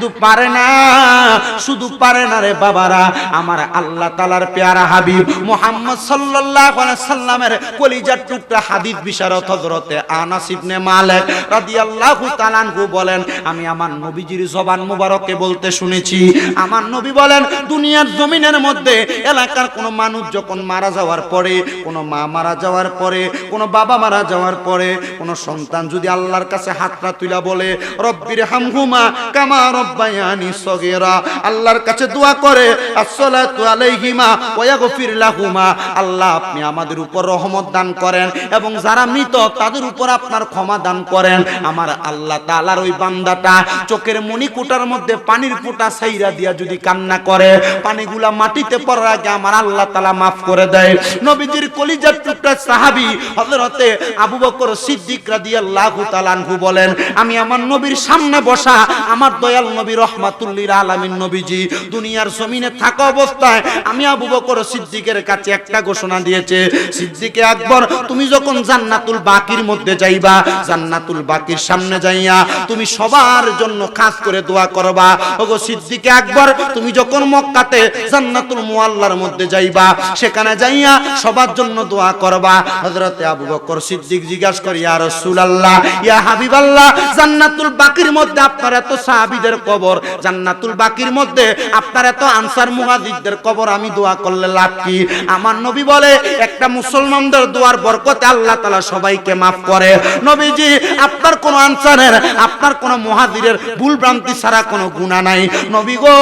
শুধু পারে না, শুধু পারে না রে বাবারা। আমার আল্লাহ তালার পেয়ারা হাবিব মোহাম্মদ আলাইহি সাল্লামের কলিজার টুকরা হাদিস বিশারত হযরতে আনাস ইবনে মালিক রাদিয়াল্লাহু তাআলা আনহু বলেন, আমি আমার নবীজির জবান মুবারকে বলতে শুনেছি। আমার নবী বলেন, দুনিয়ার জমিনের মধ্যে এলাকার কোন মানুষ যখন মারা যাওয়ার পরে, কোন মা মারা যাওয়ার পরে, কোন বাবা মারা যাওয়ার পরে, কোন সন্তান যদি আল্লাহর কাছে হাতটা তুলা বলে রব্বির হামহুমা কামা রব্বায়ানি সগীরা, আল্লাহর কাছে দোয়া করে, আসসালাতু আলাইহিমা ওয়া লাহুমা। আল্লাহ আপনি আমাদের উপর রহমত দান করেন এবং যারা মৃত, তাদের উপর আপনার ক্ষমা দান করেন। আমার আল্লাহ তাআলার ওই বান্দাটা চোখের মধ্যে পানির ফোঁটা সাইরা দিয়া যদি কান্না করে, পানিগুলা মাটিতে পড়ার আগে আমার আল্লাহ তাআলা মাফ করে দেয়। নবীজির কলিজার টুকরা সাহাবী হযরতে আবু বকর সিদ্দিক রাদিয়াল্লাহু তাআলা বলেন, আমি আমার নবীর সামনে বসা, আমার দয়াল নবী রহমাতুল্লিল আলামিন নবীজি, দুনিয়ার জমিনে থাকা অবস্থায় আমি আবু বকর সিদ্দিকের কাছে একটা ঘোষণা দিয়েছে, সিদ্দিকে আকবর, তুমি যখন জান্নাতুল বাকির মধ্যে যাইবা, জান্নাতুল বাকির সামনে যাইয়া তুমি সবার জন্য খাস করে দোয়া করবা। ওগো সিদ্দিকে আকবর, তুমি যখন মক্কাতে জান্নাতুল মুআল্লার মধ্যে যাইবা, সেখানে যাইয়া সবার জন্য দোয়া করবা। হযরতে আবু বকর সিদ্দিক জিজ্ঞাসা করি, ইয়া রাসূলুল্লাহ, ইয়া হাবিবাল্লাহ, জান্নাতুল বাকির মধ্যে আপনার এত সাহাবীদের কবর জান্নাতুল বাকির মধ্যে। আপনার এত আনসার মুহাজিরদের কবর, আমি দোয়া করলে লাভ কি? আমার নবী বলে, একটা মুসলমানদের দোয়ার বরকতে আল্লাহ তাআলা সবাইকে maaf করে। নবীজি, আপনার কোন আনসারের, আপনার কোন মুহাজিরের ভুল ভ্রান্তি ছাড়া কোনো গুনাহ নাই। নবী গো,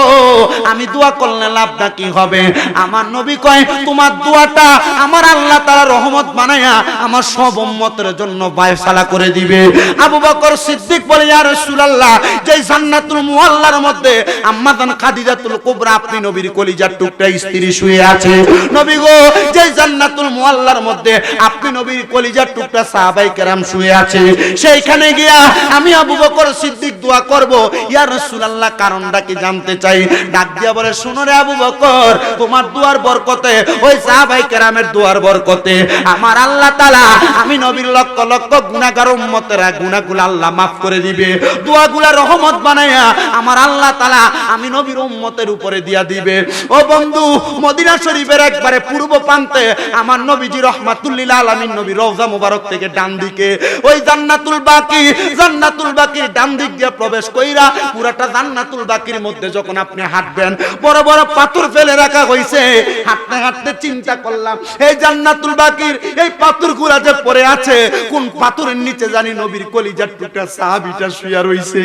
আমি দোয়া করলে লাভটা কি হবে? আমার নবী কয়, তোমার দোয়াটা আমার আল্লাহ তাআলা রহমত বানায়া আমার সব উম্মতের জন্য বায়সালা করে দিবে। আবু বকর সিদ্দিক বলে, ইয়া রাসূলুল্লাহ যে জান্নাতুল মুআল্লার মধ্যে আম্মাদান খাদিজাতুল কুবরা, আপনি নবীর কলিজার টুকরা স্ত্রী শুয়ে আছে। নবী গো যে জান্নাতুল মুআল্লার মধ্যে আপনি নবীর কলিজার টুকরা সাহাবাই কেরাম শুয়ে আছে, সেইখানে গিয়া আমি আবু বকর সিদ্দিক দোয়া করব, ইয়া রাসূলুল্লাহ, কারণটা কি জানতে চাই? ডাক দিয়া বলে, শুনো রে আবু বকর, তোমার দুয়ার বরকতে, ওই সাহাবাই কেরামের দুয়ার বরকতে, আমার আল্লাহ তাআলা, আমি নবীর লক্ষ লক্ষ গুনাহগার উম্মতেরা গুনাহগুলো আল্লাহ maaf করে দিবে। দোয়াগুলা রহমত বানায়া আমার আল্লাহ তাআলা আমি নবীর উম্মতের উপরে দিয়া দিবে। ও বন্ধু, মদিনা শরীফের একবারে পূর্ব প্রান্তে আমার নবীজি রহমাতুল্লিল আলামিন নবী রওজা মুবারক থেকে ডান দিকে। ওই জান্নাতুল বাকি, জান্নাতুল বাকির ডান দিক দিয়ে প্রবেশ কইরা পুরাটা জান্নাতুল বাকির মধ্যে যখন আপনি হাঁটবেন, বড় বড় পাথর ফেলে রাখা হইছে। হাঁটতে হাঁটতে চিন্তা করলাম, এই জান্নাতুল বাকির এই পাথরগুলা যে পড়ে আছে, কোন পাথরের নিচে জানি নবীর কলিজার টুকরা সাহাবিটা শুয়া রইছে।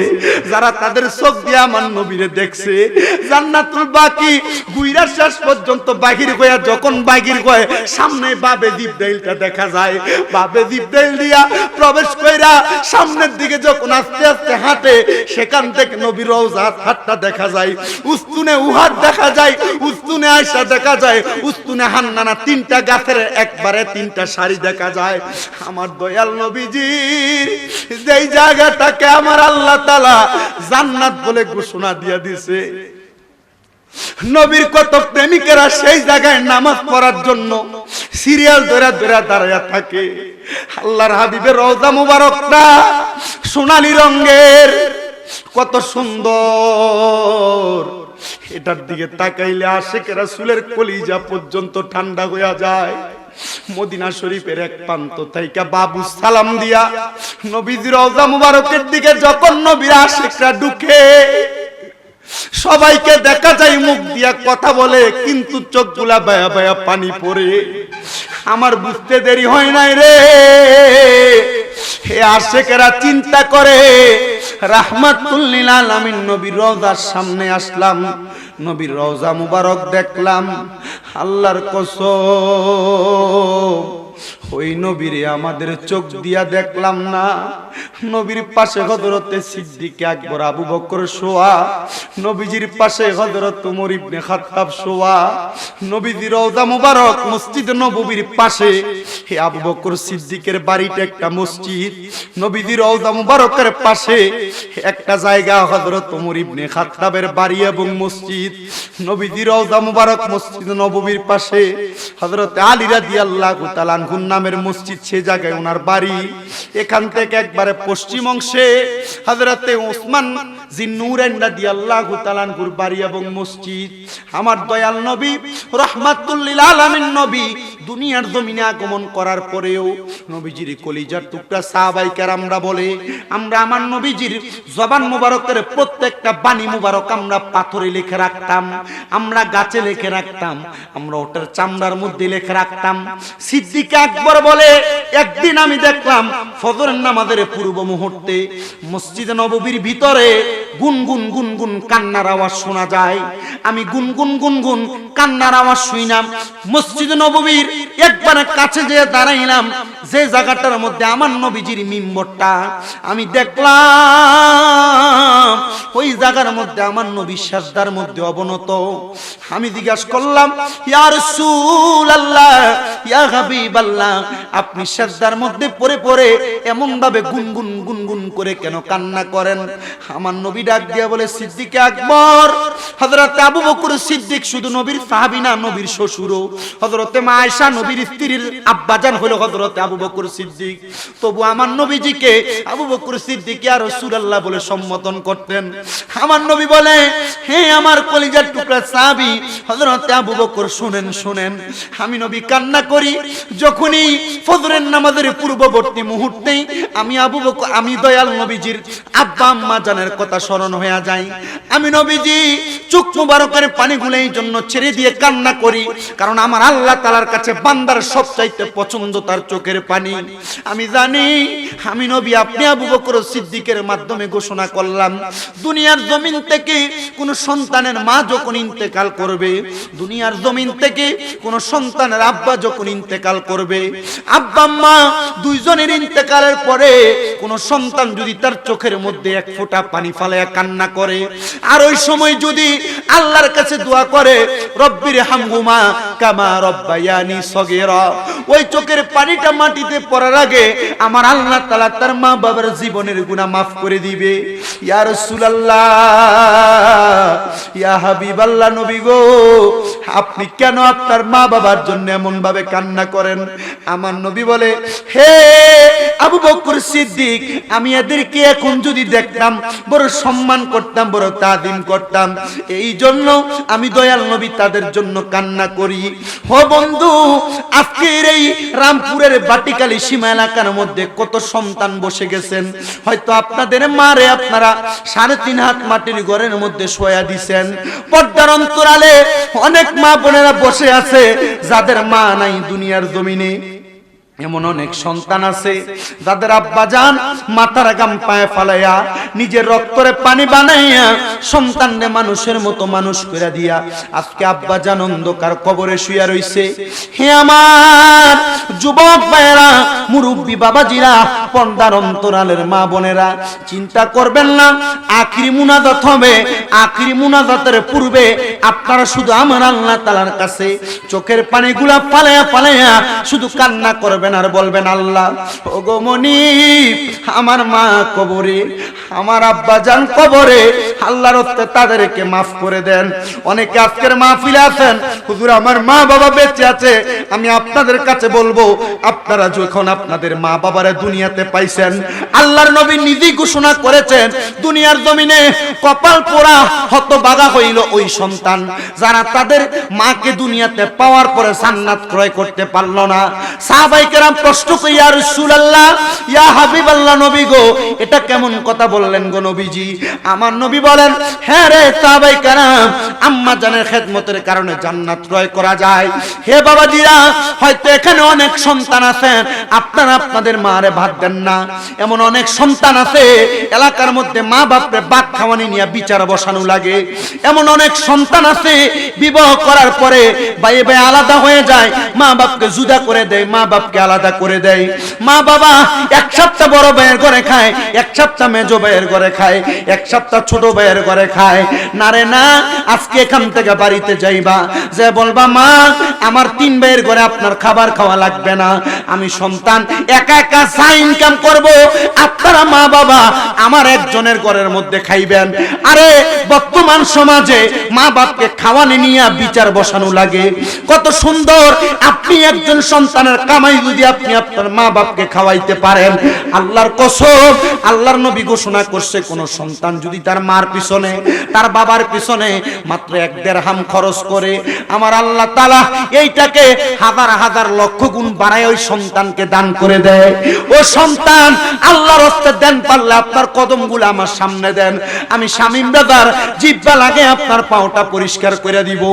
যারা তাদের চোখ দিয়ে আমার নবীরে দেখছে। জান্নাতুল বাকি গুইরা শেষ পর্যন্ত বাহির হইয়া যখন বাহির হয়, সামনে বাবে জিব্রাইলটা দেখা যায়। বাবে জিব্রাইল দিয়া প্রবেশ কইরা সামনের দিকে যখন আস্তে আস্তে হাঁটে, সেখান থেকে নবীর রওজা হাতটা দেখা যায়। উস্তুনে উহার দেখা যায়, উস্তুনে আয়সা দেখা যায়, উস্তুনে হান্নানা তিনটা গাছের একবারে তিনটা শাড়ি দেখা যায়। আমার দয়াল নবীজির যেই জায়গাটাকে আমার আল্লাহ তাআলা জান্নাত বলে ঘোষণা দিয়া দিছে নবীর কত প্রেমিকেরা সেই জায়গায় নামাজ পড়ার জন্য সিরিয়াল ধরে ধরে দাঁড়ায় থাকে। আল্লাহর হাবিবের রওজা মুবারকটা সোনালী রঙের, কত সুন্দর। এটার দিকে তাকাইলে আশেকেরা সুলের কলিজা পর্যন্ত ঠান্ডা হইয়া যায়। মদিনা শরীফের এক প্রান্ত থাইকা বাবু সালাম দিয়া নবীজির রওজা মুবারকের দিকে যখন নবীর আশেকরা ঢুকে, সবাইকে দেখা যায় মুখ দিয়া কথা বলে, কিন্তু চোখগুলা বায়া বায়া পানি পড়ে। আমার বুঝতে দেরি হয় নাই রে। হে আশেকেরা চিন্তা করে রাহমাতুল্লিল আলামিন, নবীর রওজার সামনে আসলাম। নবীর রওজা মুবারক দেখলাম। আল্লাহর কসম। ওই নবীরে আমাদের চোখ দিয়া দেখলাম না। নবীর পাশে হযরতে সিদ্দিক আকবর, আবু বকর শোয়া, নবীজির পাশে হযরত উমর ইবনে খাত্তাব শোয়া, নবীজির রওজা মুবারক মসজিদ নববীর পাশে। হে আবু বকর সিদ্দিকের বাড়িটা একটা মসজিদ, নবীজির রওজা মুবারকের পাশে। একটা জায়গা হযরত উমর ইবনে খাত্তাবের বাড়ি এবং মসজিদ, নবীজির রওজা মুবারক মসজিদ নববীর পাশে। হযরত আলী রাদিয়াল্লাহু তাআলা নামের মসজিদ সে জায়গায় ওনার বাড়ি। এখান থেকে একবারে পশ্চিম অংশে হজরতে ওসমান জিন্নুরেন রাদিয়াল্লাহু তাআলার বাড়ি এবং মসজিদ। আমার দয়াল নবী রহমাতুল্লিল আলামিন নবী, দুনিয়ার জমিনে আগমন করার পরেও নবীজির কলিজার টুকরা সাহাবাই কেরামরা বলে, আমরা আমার নবীজির জবান মুবারকের প্রত্যেকটা বাণী মুবারক আমরা পাথরে লিখে রাখতাম, আমরা গাছে লিখে রাখতাম, আমরা ওটার চামড়ার মধ্যে লিখে রাখতাম। সিদ্দিক আকবর বলে, একদিন আমি দেখলাম ফজরের নামাজের পূর্ব মুহূর্তে মসজিদ নববীর ভিতরে গুনগুন গুনগুন কান্নার আওয়াজ শোনা যায়। আমি গুনগুন গুনগুন কান্নার আওয়াজ শুইলাম। মসজিদ নববীর একবারে কাছে যেয়ে দাঁড়াইলাম। যে জায়গাটার মধ্যে আমার নবীজির মিম্বরটা, আমি দেখলাম ওই জায়গার মধ্যে আমার নবী সাজদার মধ্যে অবনত। আমি জিজ্ঞাসা করলাম, ইয়া রাসূলুল্লাহ, ইয়া হাবিবাল্লাহ, আপনি সাজদার মধ্যে পড়ে পড়ে এমন ভাবে গুনগুন গুনগুন করে কেন কান্না করেন? আমার নবী ডাক দিয়া বলে, সিদ্দিক আকবর, হযরত আবু বকর সিদ্দিক শুধু নবীর সাহাবী না, নবীর শ্বশুরও। হযরতে মা আয়েশা নবীর স্ত্রীর আব্বাজান হলো হযরতে আবু বকর সিদ্দিক। তবু আমার নবীজিকে আবু বকর সিদ্দিক ইয়া রাসূলুল্লাহ বলে সম্বোধন করতেন। আমার নবী বলে, হে আমার কলিজার টুকরা সাহাবী, হযরতে আবু বকর, শুনেন শুনেন। আমি নবী কান্না করি, যখনই ফজরের নামাজের পূর্ববর্তী মুহূর্তেই আমি আবু বকর আমি দয়াল নবীজির আব্বা আম্মা জানের কথা স্মরণ হয়ে যায় আমি নবীজি, চোখ মুবারকের পানিগুলো এই জন্য ছেড়ে দিয়ে কান্না করি, কারণ আমার আল্লাহ তালার কাছে বান্দার সবচাইতে পছন্দ তার চোখের পানি। আমি জানি, আমি নবী, আপনি আবু বকর সিদ্দিকের মাধ্যমে ঘোষণা করলাম, দুনিয়ার জমিন থেকে কোন সন্তানের মা যখন ইন্তেকাল করবে, দুনিয়ার জমিন থেকে কোন সন্তানের আব্বা যখন ইন্তেকাল করবে, আব্বা মা দুইজনের ইন্তেকালের পরে কোন সন্তান যদি তার চোখের মধ্যে এক ফোঁটা পানি ফালায়া কান্না করে, আর ওই সময় যদি আল্লাহর কাছে দোয়া করে, রব্বির হামহুমা কামা রব্বায়ানি সগেরা ওই চোখের পানিটা মাটিতে পড়ার আগে আমার আল্লাহ তাআলা তার মা বাবার জীবনের গুনাহ মাফ করে দিবে। ইয়া রাসূলুল্লাহ, ইয়া হাবিবাল্লাহ নবী গো, আপনি কেন আপনার মা বাবার জন্য এমন ভাবে কান্না করেন? আমার নবী বলে, হে আবু বকর সিদ্দিক আমি এদেরকে এখন যদি দেখতাম, বড় সম্মান করতাম, বড় তাদিম করতাম এই জন্য আমি দয়াল নবী তাদের জন্য কান্না করি। ও বন্ধু, আজকের এই রামপুরের বাটিকালি সীমা এলাকার মধ্যে কত সন্তান বসে গেছেন। হয়তো আপনাদের মারে আপনারা সাড়ে তিন হাত মাটির ঘরের মধ্যে শোয়া দিছেন। পর্দার অন্তরালে অনেক মা বোনেরা বসে আছে, যাদের মা নাই দুনিয়ার জমিনে। এমন অনেক সন্তান আছে, যাদের আব্বা যান মাথার গাম পায়ে ফালাইয়া নিজের রক্তরে পানি বানাইয়া সন্তানরে মানুষের মতো মানুষ করে দিয়া আজকে আব্বা যান অন্ধকার কবরে শুয়া রইছে। হে আমার যুবক ভাইয়েরা, মুরব্বী বাবাজিরা, পর্দার অন্তরালের মা বোনেরা, চিন্তা করবেন না, আখরি মুনাজাত হবে। আখরি মুনাজাতের পূর্বে আপনারা শুধু আমার আল্লাহ তালার কাছে চোখের পানিগুলা পালাইয়া পালাইয়া শুধু কান্না করবেন। আর বলবেন আল্লাহ, ওগো মনিব, আমার মা কবরে, আমার আব্বা জান কবরে, আল্লাহর হস্তে তাদেরকে মাফ করে দেন। অনেকে আজকের মাহফিলে আছেন, হুজুর, আমার মা বাবা বেঁচে আছে, আমি আপনাদের কাছে বলব, আপনারা যখন আপনাদের মা বাবারে দুনিয়াতে পাইছেন, আল্লাহর নবী নিজেই ঘোষণা করেছেন, দুনিয়ার জমিনে কপাল পোড়া হত বাগা হইল ওই সন্তান, যারা তাদের মাকে দুনিয়াতে পাওয়ার পরে জান্নাত ক্রয় করতে পারল না। সাহাবাই কেরাম প্রশ্ন ইয়া নবী গো, এটা কেমন কথা বললেন গো নবীজি? আমার নবী বলেন হ্যাঁ রে কেরাম, আম্মা জানের খেদমতের কারণে জান্নাত ক্রয় করা যায়। হে বাবাজিরা, হয়তো এখানে অনেক সন্তান আছেন আপনারা আপনাদের মারে ভাত দেন না। এমন অনেক সন্তান আছে, এলাকার মধ্যে মা বাপরে বাদ খাওয়ানি নিয়ে বিচার বসানো লাগে। এমন অনেক সন্তান আছে, বিবাহ করার পরে ভাই ভাই আলাদা হয়ে যায়, মা বাপকে জুদা করে দেয়, মা বাপকে আলাদা করে দেয় মা বাবা, এক সপ্তাহ বড় ভাইয়ের ঘরে খায়, এক সপ্তাহ মেজো ভাইয়ের ঘরে খায়, এক সপ্তাহ ছোট ভাইয়ের ঘরে খায়। না রে না, আজকে এখান থেকে বাড়িতে যাইবা। যে বলবা, মা, আমার তিন ভাইয়ের ঘরে আপনার খাবার খাওয়া লাগবে না। আমি সন্তান, একা একা যা ইনকাম করব, আপনারা মা বাবা আমার একজনের ঘরের মধ্যে খাইবেন। আরে, বর্তমান সমাজে মা বাপকে খাওয়ানি নিয়ে বিচার বসানো লাগে। কত সুন্দর, আপনি একজন সন্তানের কামাই যদি আপনি আপনার মা বাপকে খাওয়াইতে পারেন, আল্লাহর কসম, আল্লাহর নবী ঘোষণা করছে, কোন সন্তান যদি তার মার পিছনে, তার বাবার পিছনে মাত্র এক দেড় খরচ করে, আমার আল্লাহ তালা এইটাকে হাজার হাজার লক্ষ গুণ বাড়ায় ওই সন্তানকে দান করে দেয়। ও সন্তান, আল্লাহর হস্তে দেন পারলে আপনার কদমগুলো আমার সামনে দেন। আমি শামিম দাদার জিব্বা লাগে আপনার পাওটা পরিষ্কার করে দিব।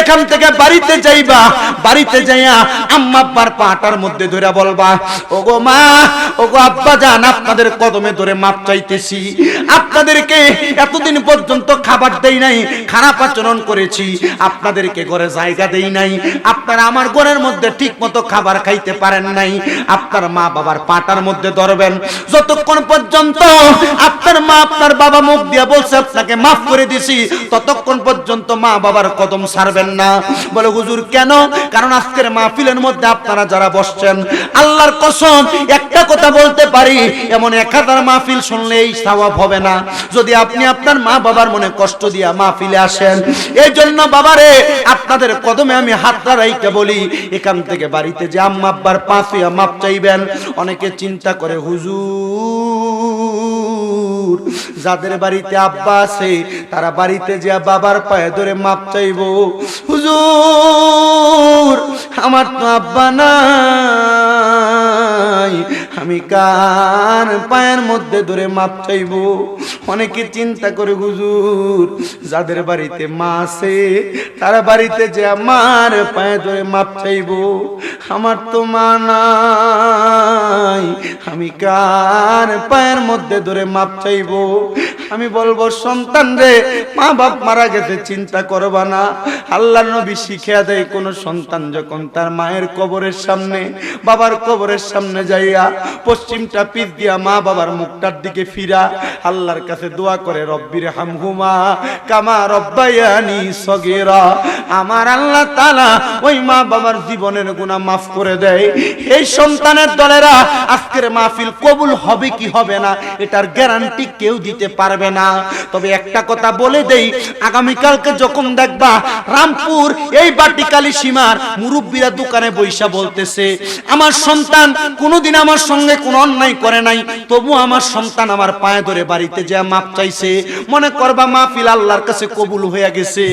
এখান থেকে বাড়িতে যাইবা, বাড়িতে যাইয়া আম্মা আব্বার পাটার মধ্যে ধরে বলবা, ওগো মা, ওগো আব্বা জান, আপনাদের কদমে ধরে মাপ চাইতেছি। আপনাদেরকে এতদিন পর্যন্ত খাবার দেই নাই, খারাপ আচরণ করেছি। আপনাদেরকে ঘরে জায়গা দেই নাই। আপনারা আমার ঘরের মধ্যে ঠিক মতো খাবার খাইতে পারেন নাই। আপনার মা বাবার পাটার মধ্যে ধরবেন। যতক্ষণ পর্যন্ত আপনার মা, আপনার বাবা মুখ দিয়ে বলছে, আপনাকে মাফ করে দিছি, ততক্ষণ পর্যন্ত মা বাবার কদম ছাড়বেন না। বলে, হুজুর, কেন? কারণ আজকের মাহফিলের মধ্যে আপনারা যারা বসছেন আল্লাহর কসম, একটা কথা বলতে পারি, এমন এক হাজার মাহফিল শুনলে এই স্বভাব হবে না। যদি আপনি আপনার মা বাবার মনে কষ্ট দিয়া মাহফিলে আসেন এই জন্য বাবারে, আপনাদের কদমে আমি হাতটা রাইতে বলি, এখান থেকে বাড়িতে যে আম্মা, আব্বার পাঁচিয়া মাপ চাইবেন, অনেকে চিন্তা করে, হুজুর, যাদের বাড়িতে আব্বা আছে, তারা বাড়িতে যে বাবার পায়ে ধরে মাপ চাইব। হুজুর আমার তো আব্বা নাই। আমি কার পায়ের মধ্যে ধরে মাপ চাইব। অনেকে চিন্তা করে, হুজুর, যাদের বাড়িতে মা আছে, তারা বাড়িতে যে আমার পায়ে ধরে মাপ চাইব, আমার তো মা নাই। আমি কার পায়ের মধ্যে ধরে মাপ চাইব? আমি বলব, সন্তান রে মা বাপ মারা গেছে, চিন্তা করবা না। আল্লাহ নবী শিখিয়া দেয়, কোন সন্তান যখন তার মায়ের কবরের সামনে, বাবার কবরের সামনে যাইয়া পশ্চিমটা পিস দিয়া মা বাবার মুখটার দিকে ফিরা, আল্লাহর কাছে দোয়া করে রব্বির হামহুমা কামা রব্বায়ানি সগেরা। আমার আল্লাহ তাআলা ওই মা বাবার জীবনের গুনাহ মাফ করে দেয়। এই সন্তানের দলেরা আজকের মাহফিল কবুল হবে কি হবে না, এটার গ্যারান্টি কেউ দিতে পারবে না। তবে একটা কথা বলে দেই, আগামীকালকে যখন দেখবা রামপুর এই বাটিকালি সীমার মুরব্বীরা দোকানে বৈশা বলতেছে, আমার সন্তান কোনোদিন আমার সঙ্গে কোনো অন্যায় করে নাই, তবু আমার সন্তান আমার পায়ে ধরে বাড়িতে যা মাপ চাইছে। মনে করবা মাহফিল আল্লাহর কাছে কবুল হয়ে গেছে।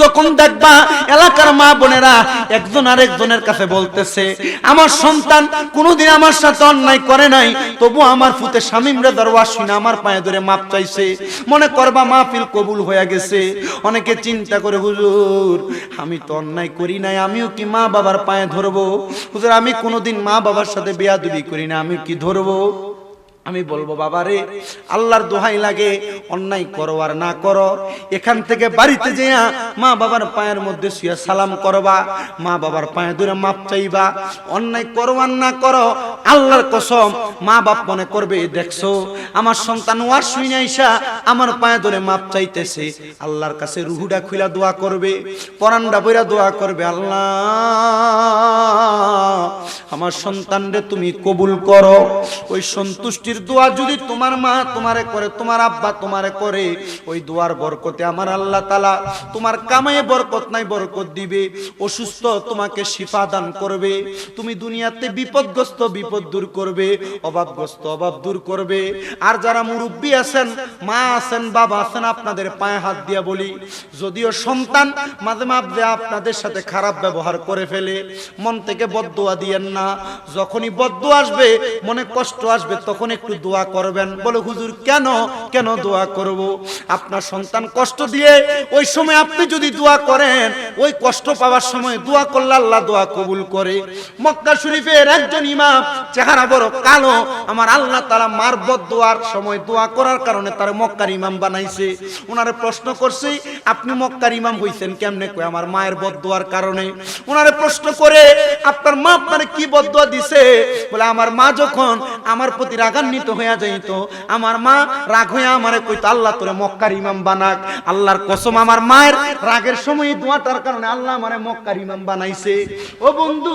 যখন দেখবা এলাকার মা বোনেরা একজন আরেকজনের কাছে বলতেছে, আমার সন্তান কোনোদিন আমার সাথে অন্যায় করে নাই, তবু আমার ফুতে স্বামীমরা দরবার শুনে আমার পায়ে ধরে মাপ চাইছে। মনে করবা মাহফিল কবুল হয়ে গেছে। অনেকে চিন্তা করে, হুজুর, আমি তো অন্যায় করি নাই, আমিও কি মা বাবার পায়ে ধরবো? হুজুর, আমি কোনোদিন মা বাবার সাথে বেয়াদবি করি না আমি কি ধরবো? আমি বলব, বাবারে, আল্লাহর দোহাই লাগে, অন্যায় করো আর না করো। এখান থেকে বাড়িতে যেয়া মা বাবার পায়ের মধ্যে শুয়ে সালাম করবা, মা বাবার পায়ে ধরে মাপ চাইবা। অন্যায় করো আর না করো, আল্লাহর কসম, মা বাপ মনে করবে, দেখছ, আমার সন্তান ওয়ার শুই আইসা, আমার পায়ে ধরে মাপ চাইতেছে। আল্লাহর কাছে রুহুডা খুইলা দোয়া করবে পরান্ডা বইরা দোয়া করবে, আল্লাহ, আমার সন্তানরে তুমি কবুল করো। ওই সন্তুষ্টির দোয়া যদি তোমার মা তোমারে করে, তোমার আব্বা তোমারে করে, ওই দোয়ার বরকতে আমার আল্লাহ তালা তোমার কামায়ে বরকত নাই বরকত দিবে, অসুস্থ তোমাকে শিফা দান করবে, তুমি দুনিয়াতে বিপদগ্রস্ত বিপদ দূর করবে, অভাবগ্রস্ত অভাব দূর করবে। আর যারা মুরব্বী আছেন, মা আছেন, বাবা আছেন, আপনাদের পায়ে হাত দিয়া বলি, যদিও সন্তান মাঝে মাঝে আপনাদের সাথে খারাপ ব্যবহার করে ফেলে, মন থেকে বদদোয়া দিয়েন না। যখনই বদদোয়া আসবে, মনে কষ্ট আসবে তখন একটু দোয়া করবেন। বলে, হুজুর, কেন? কেন দোয়া করব? আপনার সন্তান কষ্ট দিয়ে ওই সময় আপনি যদি দোয়া করেন, ওই কষ্ট পাওয়ার সময় দোয়া করলে আল্লাহ দোয়া কবুল করে। মক্কা শরীফের একজন ইমাম, চেহারা বড় কালো, আমার আল্লাহ তারা মার বদোয়ার সময় দোয়া করার কারণে তার মক্কার ইমাম বানাইছে। ওনারে প্রশ্ন করছে, আপনি মক্কার ইমাম হইছেন কেমনে? কই আমার মায়ের বদোয়ার কারণে। ওনারে প্রশ্ন করে, আপনার মা আপনার কি বদোয়া দিছে? বলে, আমার মা যখন আমার প্রতি রাগান্বিত হইয়া যাইত। আমার মা রাগ হইয়া আমারে কইতো, আল্লাহ তোরে মক্কার ইমাম বানাক। আল্লাহর কসম, আমার মায়ের রাগের সময় দোয়াটার কারণে আল্লাহ আমারে মক্কার ইমাম বানাইছে। ও বন্ধু,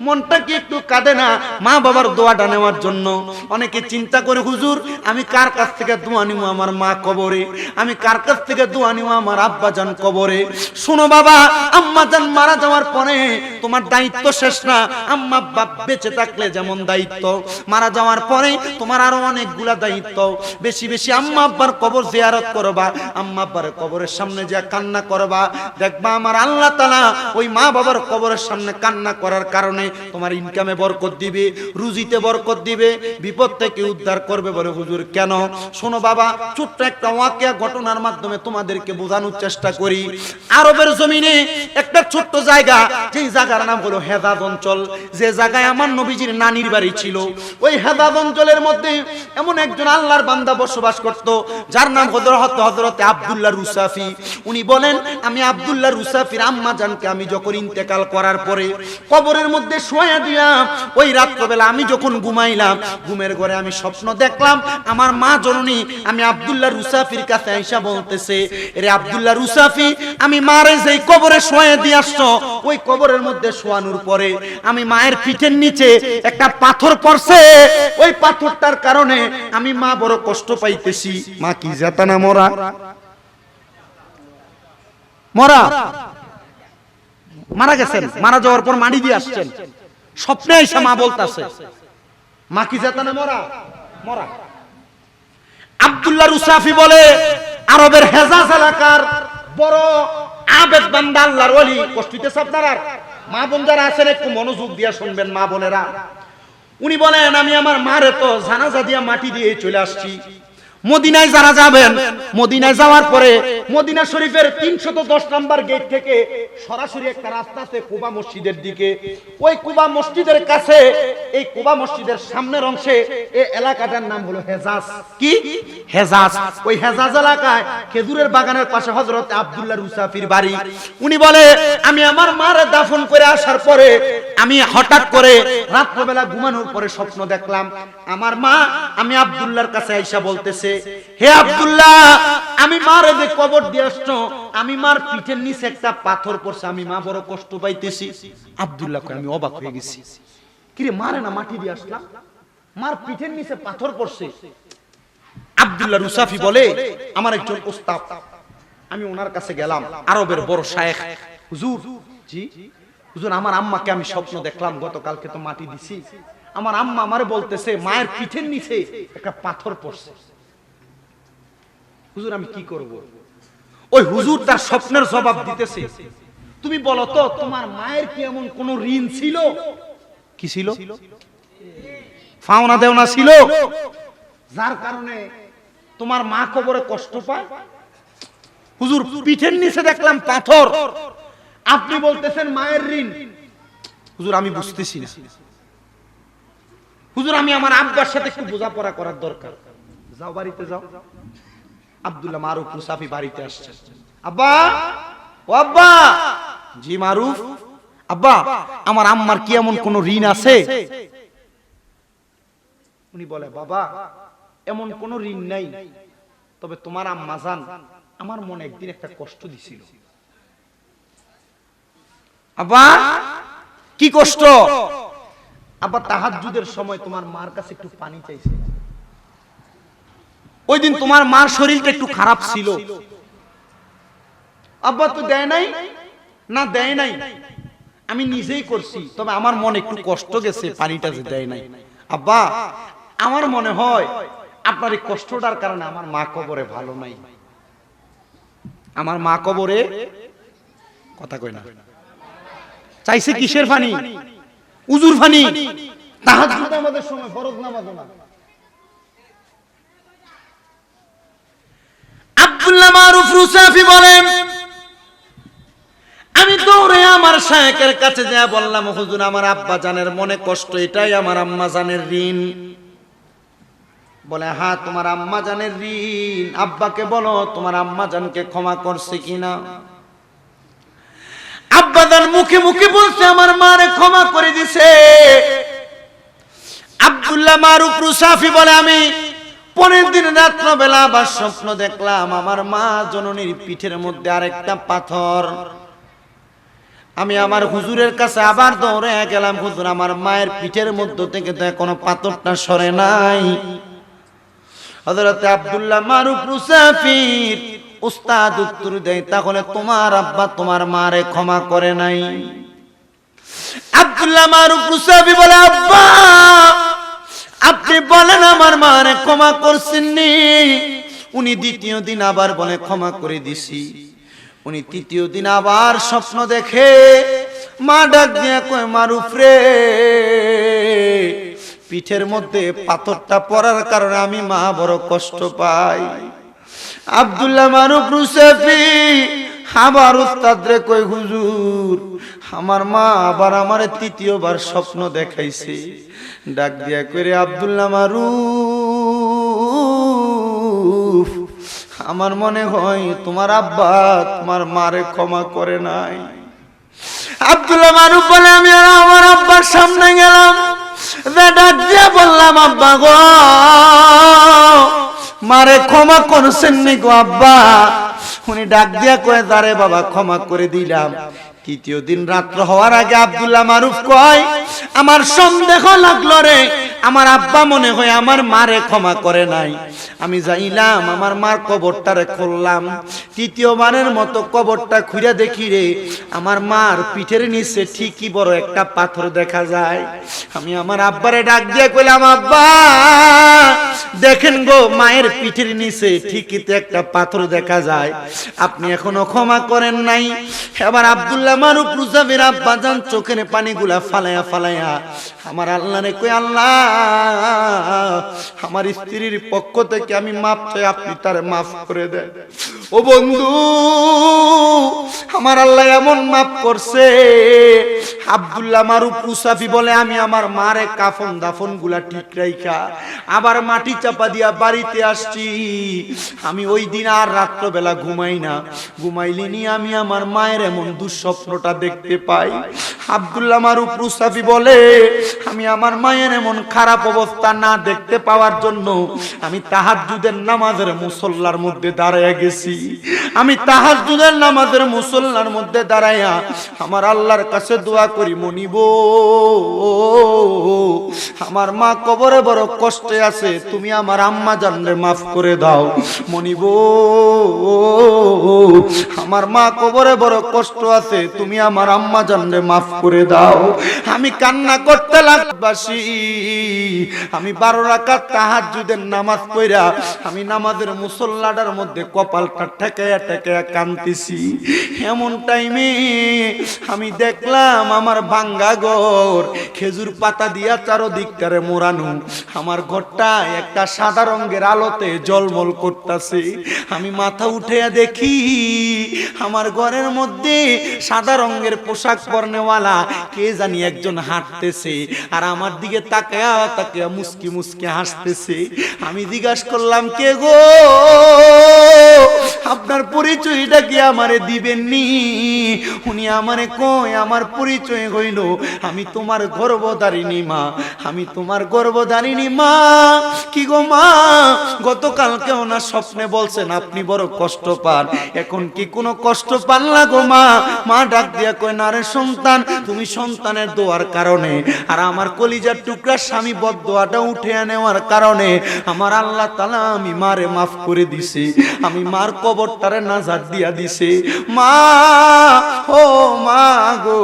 মনটা কি একটু কাঁদে না? মা বাবার দোয়াটা নেওয়ার জন্য। অনেকে চিন্তা করে, হুজুর, আমি কার কাছ থেকে দোয়া নিব আমার মা কবরে? আমি কার কাছ থেকে দোয়া নিব আমার আব্বা জান কবরে? শোনো বাবা আম্মা জান মারা যাওয়ার পরে তোমার দায়িত্ব শেষ না। আম্মা বাপ বেঁচে থাকলে যেমন দায়িত্ব। মারা যাওয়ার পরে তোমার আরও অনেকগুলা দায়িত্ব। বেশি বেশি আম্মা আব্বার কবর জিয়ারত করবা, আম্মা আব্বার কবরের সামনে যা কান্না করবা। দেখবা আমার আল্লাহ তালা ওই মা বাবার কবরের সামনে কান্না করার কারণে তোমার ইনকামে বরকত দিবে, রুজিতে বরকত দিবে, বিপদ থেকে উদ্ধার করবে বলে হুজুর, কেন? শোনো বাবা, ছোট্ট একটা ওয়াকিয়া ঘটনার মাধ্যমে তোমাদেরকে বোঝানোর চেষ্টা করি। আরবের জমিনে একটা ছোট্ট জায়গা, যেই জায়গার নাম হলো হেদাদ অঞ্চল। যে জায়গায় আমার নবীজির নানির বাড়ি ছিল। ওই হেদাদ অঞ্চলের মধ্যে এমন একজন আল্লাহর বান্দা বসবাস করত, যার নাম হজরত হজরতে আব্দুল্লাহ রুসাফি। উনি বলেন, আমি আব্দুল্লাহ রুসাফির আম্মা জানকে আমি যখন ইন্তেকাল করার পরে কবরের মধ্যে শোয়া দিলাম ওই রাত্রবেলা আমি যখন ঘুমাইলাম, ঘুমের ঘরে আমি স্বপ্ন দেখলাম, আমার মা জননী, আমি আব্দুল্লাহ রুসাফির কাছে আইসা বলতেছে রে আব্দুল্লাহ রুসাফি, আমি মারে যেই কবরে শোয়া দিয়ে আসছো, ওই কবরের মধ্যে শোয়ানোর পরে আমি মায়ের পিঠের নিচে একটা পাথর পড়ছে, ওই পাথরটার কারণে আমি মা বড় কষ্ট পাইতেছি। মা কি জাতানা মরা? মরা? মারা গেছেন। মারা যাওয়ার পর মাটি দিয়ে আসছেন। স্বপ্নে এসে মা বলতাছে, মা কি জাতানা মরা? মরা। আব্দুল্লাহ রুসাফি বলে, আরবের হেজাজ এলাকার বড় আবেদ বান্দা আল্লাহর ওলি। কষ্ট হইতেছে আপনারা মা বোন যারা আছেন, একটু মনোযোগ দিয়ে শুনবেন মা বোনেরা। উনি বলেন আমি আমার মারে তো জানাজা দিয়া মাটি দিয়ে চলে আসছি। মদিনায় যারা যাবেন, মদিনায় যাওয়ার পরে মদিনা শরীফের তিনশত দশ নাম্বার গেট থেকে সরাসরি একটা রাস্তা আছে কুবা মসজিদের দিকে। ওই কুবা মসজিদের কাছে, এই কুবা মসজিদের সামনের অংশে এই এলাকাটার নাম হলো হেজাজ। কি? হেজাজ। ওই হেজাজ এলাকায় খেজুরের বাগানের পাশে হজরত আব্দুল্লাহ রুসাফির বাড়ি। উনি বলে, আমি আমার মারে দাফন করে আসার পরে আমি হঠাৎ করে রাত্রবেলা ঘুমানোর পরে স্বপ্ন দেখলাম। আমার মা আমি আব্দুল্লাহর কাছে আইসা বলতেছে হে আব্দুল্লাহ, আমি মারে যে কবর দিয়ে আসছো, আমি মার পিঠের নিচে একটা পাথর পড়ছে, আমি মা বড় কষ্ট পাইতেছি। আব্দুল্লাহ আমি অবাক হয়ে গেছি। কিরে, মারে না মাটি দিয়ে আসলাম? মার পিঠের নিচে পাথর পড়ছে। আব্দুল্লাহ রুসাফি বলে, আমার একজন ওস্তাদ, আমি ওনার কাছে গেলাম, আরবের বড় শায়েখ। হুজুর, জি, হুজুর, আমার আম্মাকে আমি স্বপ্ন দেখলাম, গতকালকে তো মাটি দিছি। আমার আম্মা আমারে বলতেছে, মায়ের পিঠের নিচে একটা পাথর পড়ছে। হুজুর আমি কি করব? ওই হুজুর তার স্বপ্নের জবাব দিতেছে। তুমি বলো তো তোমার মায়ের কি এমন কোন ঋণ ছিল? কি ছিল? ফাওনা দেওনা ছিল। যার কারণে তোমার মা কবরে কষ্ট পায়। হুজুর পিঠের নিচে দেখলাম পাথর। আপনি বলতেছেন মায়ের ঋণ। হুজুর আমি বুঝতেছি না। হুজুর আমি আমার আব্বার সাথে একটু বোঝাপড়া করার দরকার। যাও বাড়িতে যাও। আব্দুল্লাহ মারুফ মুসাফি বাড়িতে আসছে আব্বা, ও আব্বা, জি মারুফ। আব্বা, আমার আম্মার কি এমন কোন ঋণ আছে? উনি বলে, বাবা, এমন কোন ঋণ নাই। তবে তোমার আম্মা জান, আমার মনে একদিন একটা কষ্ট দিছিল। আব্বা, কি কষ্ট? আব্বা, তাহাজ্জুদের সময় তোমার মার কাছে একটু পানি চাইছে। ওই দিন তোমার মার শরীরটা একটু খারাপ ছিল। আব্বা তো দেয় নাই? না দেয় নাই। আমি নিজেই করছি তবে আমার মনে একটু কষ্ট গেছে পানিটা যে দেয় নাই। আব্বা আমার মনে হয় আপনার এই কষ্টটার কারণে আমার মা কবরে ভালো নাই। আমার মা কবরে কথা কই না। চাইছে কিসের ফানি? উজুর ফানি। তাহাজ্জুদ আমাদের সময় ফরজ নামাজ না। আব্দুল্লাহ মারুফ রুসাফি বলেন, আমি দৌড়ে আমার শায়েকের কাছে যা বললাম, হুজুর, আমার আব্বা জানের মনে কষ্ট, এটাই আমার আম্মা জানের ঋণ। বলে হ্যাঁ তোমার আম্মা জানের ঋণ। আব্বাকে বলো, তোমার আম্মা জানকে ক্ষমা করছে কিনা? মুখে মুখে বলছে, আমার মারে ক্ষমা করে দিছে। আব্দুল্লাহ মারুফ রুসাফি বলে, আমি পরের দিন রাত্রবেলা আবার স্বপ্ন দেখলাম, আমার মা জননীর পিঠের মধ্যে আরেকটা পাথর। আমি আমার হুজুরের কাছে আবার দৌড়ে গেলাম, হুজুর আমার মায়ের পিঠের মধ্য থেকে তো এখনও পাথরটা সরে নাই। হযরতে আব্দুল্লাহ মারুফ রুসাফির উস্তাদ উত্তর দেয়, তাহলে তোমার আব্বা তোমার মারে ক্ষমা করে নাই। আব্দুল্লাহ মারুফ মুসাবি বলে, আব্বা আপনি বলেন আমার মারে ক্ষমা করছেননি। উনি দ্বিতীয় দিন আবার বলে ক্ষমা করে দিছি। উনি তৃতীয় দিন আবার স্বপ্ন দেখে মা ডাক দিয়া কয় মারুফ পিঠের মধ্যে পাথরটা পড়ার কারণে আমি মা বড় কষ্ট পাই। আব্দুল্লাহ মারুফ রুসেফি আবার উস্তাদরে কই হুজুর, আমার মা আবার আমার তৃতীয়বার স্বপ্ন দেখাইছে। ডাক দিয়া করে আব্দুল্লাহ মারুফ আমার মনে হয় তোমার আব্বা তোমার মারে ক্ষমা করে নাই। আব্দুল্লাহ মারুফ বলে, আমি আমার আব্বার সামনে গেলাম। ডাক দিয়া বললাম, আব্বা গো, মারে ক্ষমা করছেন নি গো আব্বা? উনি ডাক দিয়া কয়ে তারে বাবা, ক্ষমা করে দিলাম। তৃতীয় দিন রাত্র হওয়ার আগে আব্দুল্লাহ মারুফ কয়, আমার সন্দেহ লাগল রে, আমার আব্বা মনে হয় আমার মারে ক্ষমা করে নাই। আমি যাইলাম, আমার মার কবরটারে খুললাম। তৃতীয়বারের মতো কবরটা খুঁড়ে দেখি রে, আমার মার পিঠের নিচে ঠিকই বড় একটা পাথর দেখা যায়। আমি আমার আব্বারে ডাক দিয়ে কইলাম, আব্বা, দেখেন গো, মায়ের পিঠের নিচে ঠিকই তো একটা পাথর দেখা যায়। আপনি এখনও ক্ষমা করেন নাই। এবার আব্দুল্লাহ মারুফ রুজাবের আব্বা চোখের পানিগুলা আমার আল্লাহ রে কই আল্লাহ, আমার স্ত্রীর পক্ষ থেকে আমি চাই, আপনি তার মাফ করে দেন। ও বন্ধু, আমার আল্লাহ এমন মাফ করছে, আব্দুল্লাহ বলে, আমি আমার মারে কাফন দাফনগুলা ঠিক রাইখা, আবার মাটি চাপা দিয়া বাড়িতে আসছি। আমি ওই দিন আর রাত্রবেলা ঘুমাই না। ঘুমাইলি নি আমি আমার মায়ের এমন দুঃস্বপ্নটা দেখতে পাই। আব্দুল্লাহ মারুফ মুসাফি বলে, আমি আমার মায়ের এমন খারাপ অবস্থা না দেখতে পাওয়ার জন্য আমি তাহাজ্জুদের নামাজের মুসল্লার মধ্যে দাঁড়ায় গেছি। আমি তাহাজ্জুদের নামাজের মুসল্লার মধ্যে দাঁড়াইয়া আমার আল্লাহর কাছে দোয়া করি মনিব আমার মা কবরে বড় কষ্টে আছে, তুমি আমার আম্মা জানলে মাফ করে দাও মনিব আমার মা কবরে বড় কষ্ট আছে তুমি আমার আম্মা জানলে মাফ করে দাও। আমি কান্না করতে লাগবাসি। আমি বারো রাকাত তাহাজ্জুদের নামাজ পড়া, আমি নামাজের মুসল্লাটার মধ্যে কপালটা ঠেকায়া ঠেকায়া কান্দিছি এমন টাইমে আমি দেখলাম আমার ভাঙ্গা ঘর, খেজুর পাতা দিয়া চারোদিকটারে মোড়ানো। আমার ঘরটা একটা সাদা রঙের আলোতে জলমল করতেছে। আমি মাথা উঠে দেখি, আমার ঘরের মধ্যে সাদা রঙের পোশাক পরনেওয়ালা, কে জানি একজন হাঁটতেছে, আর আমার দিকে তাকায়া তাকায়া মুসকি মুসকি হাসতেছে। আমি জিজ্ঞাসা করলাম, কে গো? আপনার পরিচয়টা কি আমারে দিবেননি? উনি আমারে কয়, আমার পরিচয় হইল, আমি তোমার গর্ভধারিণী মা, আমি তোমার গর্ভধারিণী মা। কি গো মা, গতকালকে ওনার স্বপ্নে বলছেন, আপনি বড় কষ্ট পান, এখন কি কোনো কষ্ট পান না গো মা? মা ডাক দিয়া কয়, না রে সন্তান, তুমি সন্তানের দোয়ার কারণে আর আমার কলিজার টুকরা স্বামী বদোয়াটা উঠে নেওয়ার কারণে আমার আল্লাহ তালা আমি মারে মাফ করে দিছি, আমি মার কবরটারে নাজার দিয়া দিছে। মা, ও মা গো,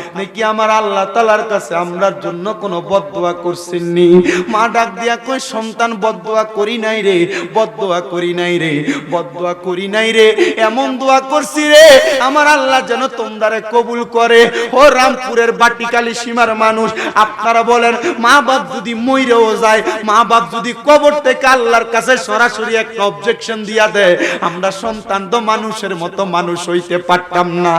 আপনি কি আমার আল্লাহ তালার কাছে আমরার জন্য কোনো বদোয়া করছেননি? মা ডাক দিয়া কই সন্তান বদোয়া করি নাই রে বদোয়া করি নাই রে বদোয়া করি নাই রে, এমন দোয়া করছি রে, আমার আল্লাহ যেন তোমরারে কবুল করে। ও রামপুরের বাটিকালি সীমার মানুষ, আপনারা বলেন, মা বাপ যদি মইরেও যায়, মা বাপ যদি কবর থেকে আল্লাহর কাছে সরাসরি একটা অবজেকশন দিয়া দেয়, আমরা সন্তান তো মানুষের মতো মানুষ হইতে পারতাম না।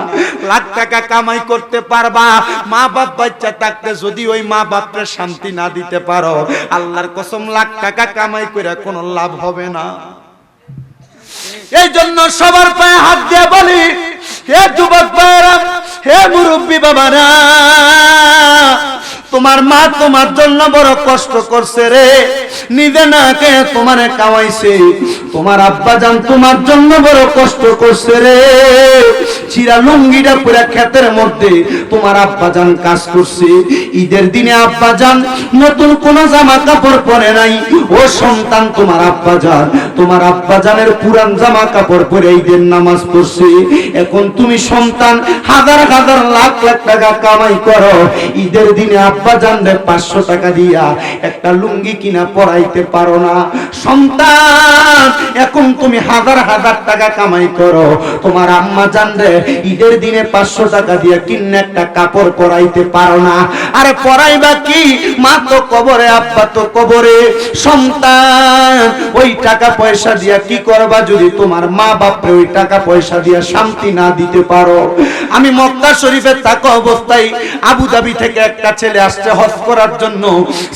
লাখ টাকা কামাই করতে পারবা, মা বাপ বাচ্চা থাকতে যদি ওই মা বাপকে শান্তি না দিতে পারো, আল্লাহর কসম লাখ টাকা কামাই করে কোনো লাভ হবে না। এই জন্য সবার পায়ে হাত দিয়ে বলি হে যুবক ভাইরা হে মুরব্বী বাবারা, তোমার মা তোমার জন্য বড় কষ্ট করছে রে। নিজে না কে তোমার কামাইছে তোমার আব্বা জান তোমার জন্য বড় কষ্ট করছে রে। চিরা লুঙ্গিটা পুরা ক্ষেতের মধ্যে তোমার আব্বাজান কাজ করছে। ঈদের দিনে আব্বাজান নতুন কোন জামা কাপড় পরে নাই। ও সন্তান, তোমার আব্বাজান, তোমার আব্বাজানের পুরান জামা কাপড় পরে ঈদের নামাজ পড়ছে। এখন তুমি সন্তান, হাজার হাজার লাখ লাখ টাকা কামাই করো। ঈদের দিনে আব্বাজান রে পাঁচশো টাকা দিয়া একটা লুঙ্গি কিনা পরাইতে পারো না। সন্তান, এখন তুমি হাজার হাজার টাকা কামাই করো। তোমার আম্মা জান রে ঈদের দিনে পাঁচশো টাকা দিয়ে কিনে একটা কাপড় পরাইতে পারো না। আরে পরাইবা কি? মা তো কবরে, আব্বা তো কবরে। সন্তান, ওই টাকা পয়সা দিয়া কি করবা যদি তোমার মা বাপরে ওই টাকা পয়সা দিয়া শান্তি না দিতে পারো? আমি মক্কা শরীফে থাকা অবস্থায় আবু ধাবি থেকে একটা ছেলে আসছে হজ করার জন্য।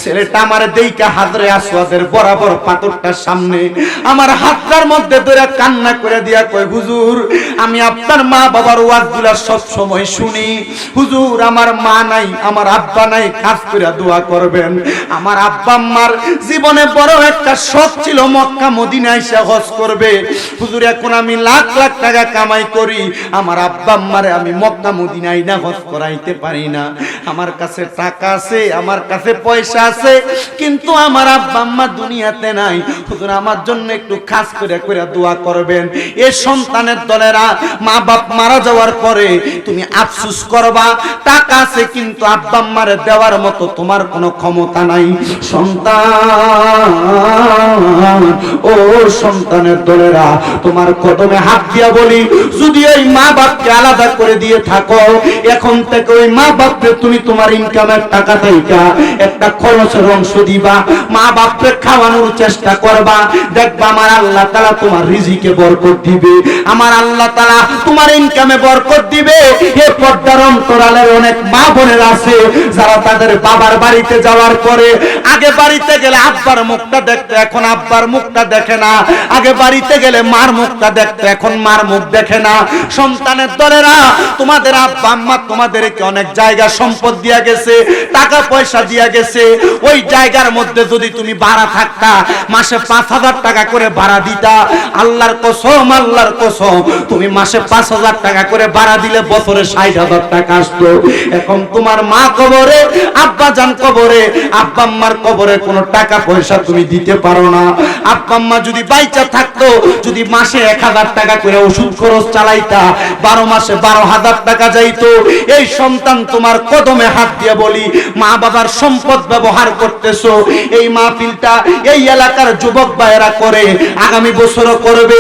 ছেলেটা আমার দেইকা হাজরে আসওয়াদের বরাবর পাথরটার সামনে। আমার হাতটার মধ্যে ধরে কান্না করে দিয়া কয়, হুজুর, আমি আপনার মা বাবার ওয়াজগুলা সব সময় শুনি। হুজুর, আমার মা নাই, আমার আব্বা নাই কাজ করে দোয়া করবেন। আমার আব্বা আম্মার জীবনে বড় একটা শখ ছিল, মক্কা মদিনা এসে হজ করবে। হুজুর, এখন আমি লাখ লাখ টাকা কামাই করি। আমার আব্বা আম্মারে আমি মক্কা, মদিনায় না হজ করাইতে পারি না। আমার কাছে টাকা আছে, আমার কাছে পয়সা আছে, কিন্তু আমার আব্বা আম্মা দুনিয়াতে নাই। হুজুর, আমার জন্য একটু খাস করে করে দোয়া করবেন। এ সন্তানের দলেরা মা বাপ মারা যাওয়ার পরে তুমি আফসুস করবা, টাকা আছে কিন্তু আব্বা আম্মারে দেওয়ার মতো তোমার কোনো ক্ষমতা নাই। সন্তান, ও সন্তানের দলেরা, তোমার কদমে হাত দিয়া বলি, যদি ওই মা বাপকে আলাদা করে দিয়ে থাকো, এখন থেকে ওই মা বাপকে তুমি তোমার ইনকামের টাকা থেকে একটা খরচের অংশ দিবা মা বাপকে খাওয়ানোর চেষ্টা করবা, দেখবা আমার আল্লাহ তালা তোমার রিজিকে বরকত দিবে। আমার আল্লাহ তালা তোমার ইনকামে বরকত দিবে। এ পর্দার অন্তরালের অনেক মা বোনের আছে, যারা তাদের বাবার বাড়িতে যাওয়ার পরে আগে বাড়িতে গেলে আব্বার মুখটা দেখতে, এখন আব্বার মুখটা দেখে না। আগে বাড়িতে গেলে মার মুখটা দেখতে, এখন মার মুখ দেখে না। সন্তানের দলেরা, তোমাদের আব্বা আম্মা তোমাদেরকে অনেক জায়গা সম্পদ দিয়া গেছে, টাকা পয়সা দিয়া গেছে। ওই জায়গার মধ্যে যদি তুমি ভাড়া থাকতা, মাসে পাঁচ হাজার টাকা করে ভাড়া দিতা। আল্লাহর কসম আল্লাহর কসম, তুমি মাসে পাঁচ হাজার টাকা করে ভাড়া দিলে বছরে ষাট হাজার টাকা আসতো। এখন তোমার মা কবরে, আব্বা জান কবরে, আব্বা আম্মার কবরে কোনো টাকা পয়সা তুমি দিতে পারো না। আব্বা আম্মা যদি বাইচা থাকতো, যদি মাসে এক হাজার টাকা করে ওষুধ খরচ চালাইতা, বারো মাসে বারো হাজার টাকা যাইতো। এই সন্তান তোমার কদমে হাত দিয়ে বলি, মা বাবার সম্পদ ব্যবহার করতেছো। এই মাহফিলটা এই এলাকার যুবক ভাইয়েরা করে, আগামী বছরও করবে।